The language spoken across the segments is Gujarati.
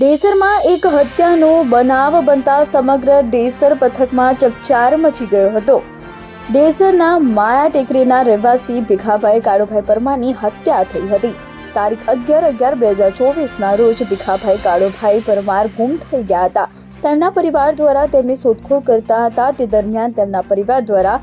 ડેસરમાં એક હત્યાનો બનાવ બનતા સમગ્ર ડેસર પથકમાં ચકચાર મચી ગયો હતો. ડેસરના માયા ટેકરીના રહેવાસી ભીખાભાઈ કાળુભાઈ પરમાની હત્યા થઈ હતી. તારીખ અગિયાર અગિયાર બે હજાર ચોવીસના રોજ ભીખાભાઈ કાળુભાઈ પરમાર ગુમ થઈ ગયા હતા. તેમના પરિવાર દ્વારા તેમની શોધખોળ કરતા હતા. તે દરમિયાન તેમના પરિવાર દ્વારા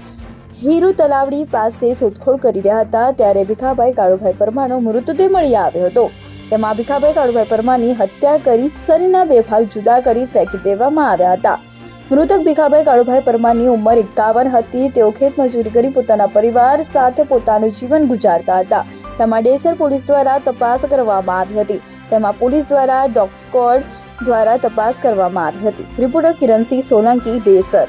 હીરુ તલાવડી પાસે શોધખોળ કરી રહ્યા હતા. ત્યારે ભીખાભાઈ કાળુભાઈ પરમાનો મૃતદેહ મળી આવ્યો હતો. તેમાં ભીખાભાઈ કાળુભાઈ પરમાની હત્યા કરી શરીરના બે ભાગ જુદા કરી ફેંકી દેવામાં આવ્યા હતા. મૃતક ભીખાભાઈ કાળુભાઈ પરમારની ઉંમર એકાવન હતી. તેઓ ખેત મજૂરી કરી પોતાના પરિવાર સાથે પોતાનું જીવન ગુજારતા હતા. તેમાં ડેસર પોલીસ દ્વારા તપાસ કરવામાં આવી હતી. તેમાં પોલીસ દ્વારા ડોગ સ્કોડ દ્વારા તપાસ કરવામાં આવી હતી. રિપોર્ટર કિરણસિંહ સોલંકી, ડેસર.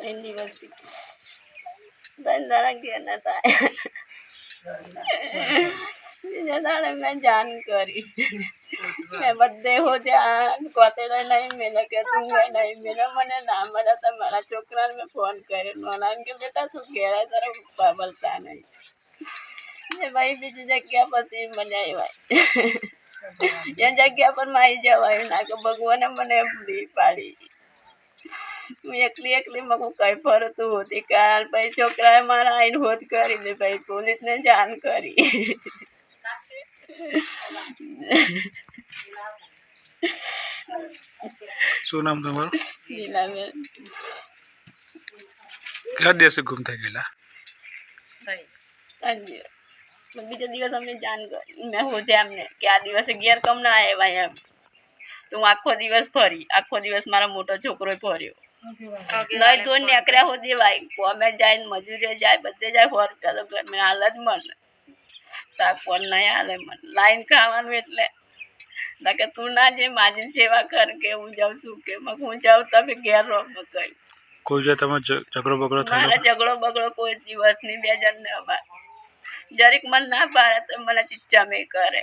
ત્રણ દિવસથી ત્રણ દાડા ગયા નતા બીજા દાડે મેં જાણ કરી મેં બધે હો ત્યાં કોતેડા નહીં મેલે કે તું નહીં મેલે મને ના મળે તો મારા છોકરાને મેં ફોન કર્યો નોનાને કે બેટા તું ઘેરા તારા પપ્પા બોલતા નહીં ને ભાઈ બીજી જગ્યા પછી મને આવ્યા એ જગ્યા પર મારી જવાયું ના કે ભગવાને મને ભૂલી પાડી હું એકલી એકલી માં હું કઈ ફરતું હોતી. કાલ પછી છોકરાએ મારા આઈને હોત કરી દે ભાઈ પોલીસને જાણ કરી. શું નામ તમારું? લીલાબેન ક્યાં દિવસે ગુમ થઈ ગયેલા? બીજા દિવસ અમને જાણ કરી. મેં હોતે અમને કે આ દિવસે ગેરકમ ના આવ્યા એમ. તો હું આખો દિવસ ફરી. આખો દિવસ મારા મોટો છોકરો ફર્યો. નહીં તો નેકર્યા સુધી ભાઈ. કોમે જાય ને મજૂરીએ જાય બધે જાય ફોર મેં હાલ જ મને. શાક ફોન નહીં હાલે મને. લાઈન ખાવાનું એટલે. ના કે તું ના જે માજી સેવા કર કે હું જાઉં છું કે હું જાઉં તમે ઘેર રહો કઈ. કોઈ જો તમે ઝઘડો બગડો થયેલો? મારા ઝઘડો બગડો કોઈ દિવસ નહીં બે જણ ને અમાર. જરીક મને ના પાડે તો મને ચિચ્ચા મેં કરે.